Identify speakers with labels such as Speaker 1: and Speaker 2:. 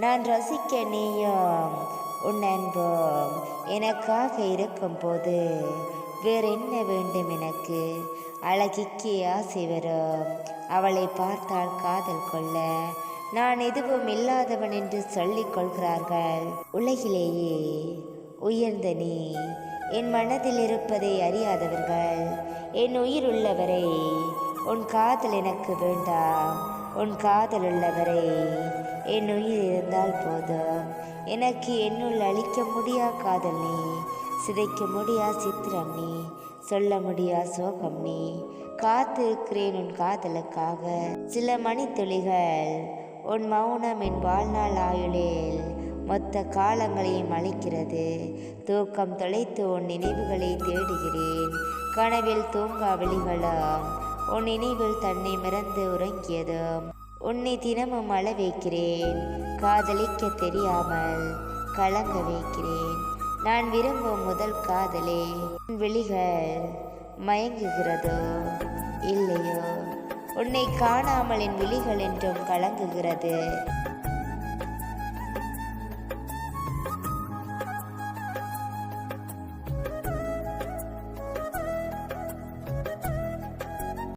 Speaker 1: நான் ரசிக்க நீயும் உன் அன்பும் எனக்காக இருக்கும்போது வேற என்ன வேண்டும் எனக்கு? அழகிக்கு ஆசை வரும். அவளை பார்த்தால் காதல் கொள்ள நான் எதுவும் இல்லாதவன் என்று சொல்லிக் கொள்கிறார்கள். உலகிலேயே உயர்ந்த நீ என் மனதில் இருப்பதை அறியாதவர்கள். என் உயிர் உள்ளவரை உன் காதல் எனக்கு வேண்டாம். உன் காதல் உள்ளவரை என் உயிர் இருந்தால் போதும். எனக்கு என்னுள் அழிக்க முடியா காதல் நீ சிதைக்க முடியா சித்திரம் நீ சொல்ல முடியா சோகம் நீ காத்திருக்கிறேன் உன் காதலுக்காக. சில மணித்துளிகள் உன் மௌனம் என் வாழ்நாள் ஆயுளில் மொத்த காலங்களையும் அழைக்கிறது. தூக்கம் தொலைத்து உன் நினைவுகளை தேடுகிறேன். கனவில் தூங்கா விழிகளும் உன் நினைவில் தன்னை மிறந்து உறங்கியதும். உன்னை தினமும் அழ வைக்கிறேன் காதலிக்க தெரியாமல் கலங்க வைக்கிறேன். நான் விரும்பும் முதல் காதலே விழிகள் மயங்குகிறதோ இல்லையோ? உன்னை காணாமல் என் விழிகள் என்றும் கலங்குகிறது.